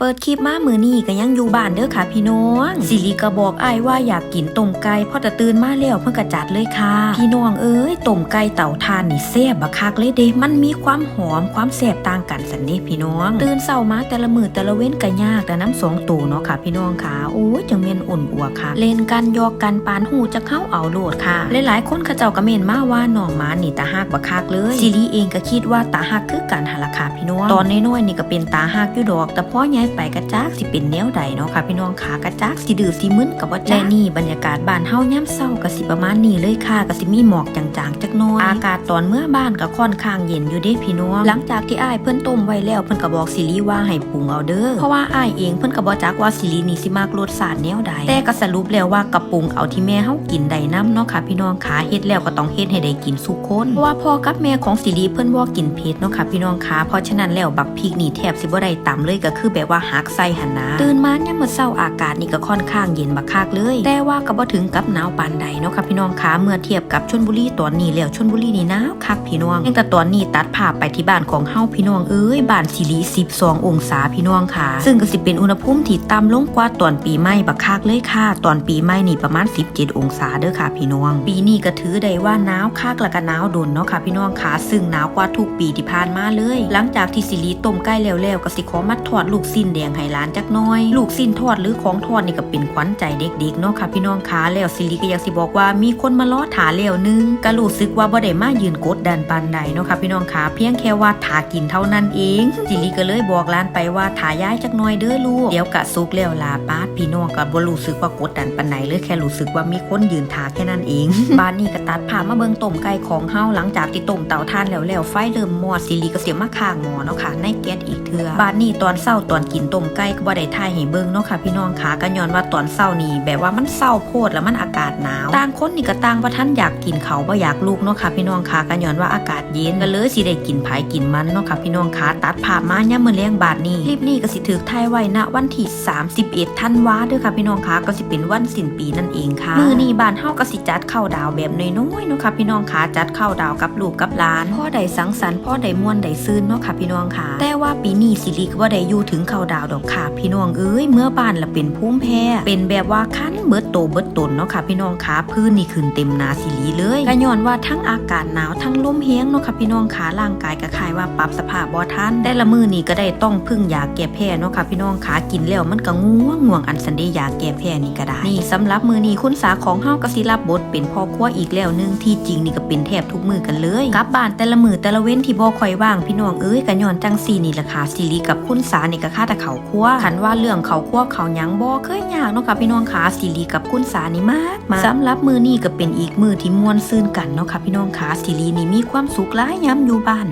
เปิดคลิปมามือนี่ก็ยังอยู่บ้านเด้อค่ะพี่น้อง สิริก็บอกไอ้ายว่าอยากกินต้มไก่พอจะตื่นมาแล้วเพิ่อก็จัดเลยค่ะ พี่น้องเอ้ยต้มไก่เต่าทานนี่แซ่บบักคักเลยเด้มันมีความหอมความแซ่บต่างกันสันเด้พี่น้อง ตื่นเช้ามาแต่ละมือแต่ละเว้นก็ยากแต่น้ำสองตูเนาะค่ะพี่น้องค่ะโอ้ยจัง อุ่นอัวค่ะ เล่นกันยอกกันปานหูจะเข้าเอาโลดค่ะ หลายๆ คนเขาเจ้าก็เม่นมาว่าน้องหมานี่ตาฮักบักคักเลยสิริเองก็คิดว่าตาฮักคือกันหั่นล่ะค่ะพี่น้องตอนน้อยๆนี่ก็เป็นตาฮักอยู่ดอก แต่พ่อย้ายไปกระจากสิเป็นแนวใดเนาะค่ะพี่น้องขากระจากสิดื้อสิมึนกับว่าและนี่บรรยากาศบ้านเฮาย่ำเศร้าก็สิประมาณนี้เลยค่ะก็สิมีหมอกจางๆจักน้อยอากาศตอนเมื่อบ้านก็ค่อนข้างเย็นอยู่เด้พี่น้องหลังจากที่อ้ายเพิ่นต้มไว้แล้วเพิ่นก็บอกสิริว่าให้ปรุงเอาเด้อเพราะว่าอ้ายเองเพิ่นก็บ่จักว่าสิรินี่สิมากรสชาติแนวใดแต่ก็สรุปแล้วว่ากระปุงเอาที่แม่เฮากินได้นํเนาะค่ะพี่น้องขาเฮ็ดแล้วก็ต้องเฮ็ดให้ได้กินสุกคนเพราะว่าพ่อกับแม่ของสิริเพิ่นบ่กินเผ็ดเนาะค่ะพี่น้องขาเพราะฉะนั้นแล้วบักพริกนี่แทบสิบ่ได้ตำเลยก็คือแบบว่าหักใส่หันนะตื่นมายามมื้อเช้าอากาศนี่ก็ค่อนข้างเย็นบักคักเลย แต่ว่าก็บ่ถึงกับหนาวปานใดเนาะค่ะพี่น้องขาเมื่อเทียบกับชลบุรีตอนนี้แล้วชลบุรีนี่หนาวคักพี่น้องตั้งแต่ตอนนี้ตัดภาพไปที่บ้านของเฮาพี่น้องเอ้ยบ้านสิริ12 องศาพี่น้องค่ะ ซึ่งก็สิเป็นอุณหภูมิที่ต่ำลงกว่าตอนปีใหม่บักคักเลยค่ะ ตอนปีใหม่นี่ประมาณ 17 องศาเด้อค่ะพี่น้อง ปีนี้ก็ถือได้ว่าหนาวคักแล้วก็หนาวโดนเนาะค่ะพี่น้องค่ะซึ่งหนาวกว่าทุกปีที่ผ่านมาเลย หลังจากที่สิริต้มใกล้แล้วๆก็สิขอมัดทอดลูกสิ้นแดงให้หลานจักน้อย ลูกสิ้นทอดหรือของทอดนี่ก็เป็นขวัญใจเด็กๆเนาะค่ะพี่น้องค่ะแล้วสิริก็อยากสิบอกว่ามีคนมาล้อถาแล้วหนึงก็รู้สึกว่าบ่ได้มายืนกดดันปานใดเนาะค่ะพี่น้องค่ะเพียงแค่ว่าถากินเท่านั้นเองสิริก็เลยบอกหลานไปว่าถาย้ายจักน้อยเด้อลูกเดี๋ยวกะสุกแล้วลาปาดพี่น้องก็บ่รู้สึกว่ากดดันปานใดเลยแค่รู้สึกว่ามีคนยืนถาแค่นั้นเอง บ้านนี้ก็ตัดผ่ามาเบิงต้มไก่ของเฮาหลังจากที่ต้มเตาถ่านแล้วแล้วไฟเริ่มมอดสิริก็เสียมาข้างหมอเนาะค่ะในแก๊สอีกเทื่อบ้านนี้ตอนเช้าตอนกินต้มไก่ก็บ่ได้ถ่ายให้เบิงเนาะค่ะพี่น้องค่ะก็ย้อนว่าตอนเช้านี่แบบว่ามันเศร้าโพดแล้วมันอากาศหนาวต่างคนนี่ก็ต่างว่าท่านอยากกินเขาวบ่อยากลูกเนาะค่ะพี่น้องค่ะก็ย้อนว่าอากาศเย็นก็เลยสิได้กินไผกินมันเนาะค่ะพี่น้องค่ะตัดภามาย่ามมื้อแลงบาดนี้คลิปนี้ก็สิถูกถ่ายไว้ณวันที่31ธันวาเด้อค่ะพี่น้องค่ะก็สิเป็นวันสิ้นปีนั่นเองค่ะมื้อนี้บ้านเฮาก็สิจัดข้าวดาวแบบน้อยๆเนาะค่ะพี่น้องค่ะจัดข้าวดาวกับลูกกับหลานพ่อได้สังสรรค์พ่อได้ม่วนได้ซื่นเนาะค่ะพี่น้องค่ะแต่ว่าปีนี้สิริก็บ่ได้อยู่ถึงข้าวดาวดอกค่ะ พี่น้องเอ้ยเมื่อบ้านละเป็นภูมิแพ้เป็นแบบว่าคันเบิดโตเบิดตนเนาะค่ะพี่น้องค่ะพื้นนี่ขึ้นเต็มหนาสิริเลยก็ย้อนว่าทั้งอากาศหนาวทั้งลมแห้งเนาะค่ะพี่น้องค่ะร่างกายก็คล้ายว่าปรับสภาพบ่ทันแต่ละมื้อนี่ก็ได้ต้องพึ่งยาแก้แพ้เนาะค่ะพี่น้องค่ะกินแล้วมันก็ง่วงง่วงอันสันเดยาแก้แพ้นี่ก็ได้ นี่สำหรับมือนี้คุณสาของเฮาก็สิรับบทเป็นพ่อครัวอีกแล้วนึงที่จริงนี่ก็เป็นแทบทุกมือกันเลยกลับบ้านแต่ละมือแต่ละเว้นที่บ่คอยว่างพี่น้องเอ้ยก็ย้อนจังซี่นี่แหละค่ะสิริกับคุณสานี่ก็ค่าแต่เขาครัวคันว่าเรื่องเขาครัวเขายังบ่เคยยากเนาะค่ะพี่น้องค่ะสิริกับคุณสานี่มากมาสำหรับมือนี้ก็เป็นอีกมือที่ม่วนซื่นกันเนาะค่ะพี่น้องค่ะสิรินี่มีความสุขหลายยามอยู่บ้าน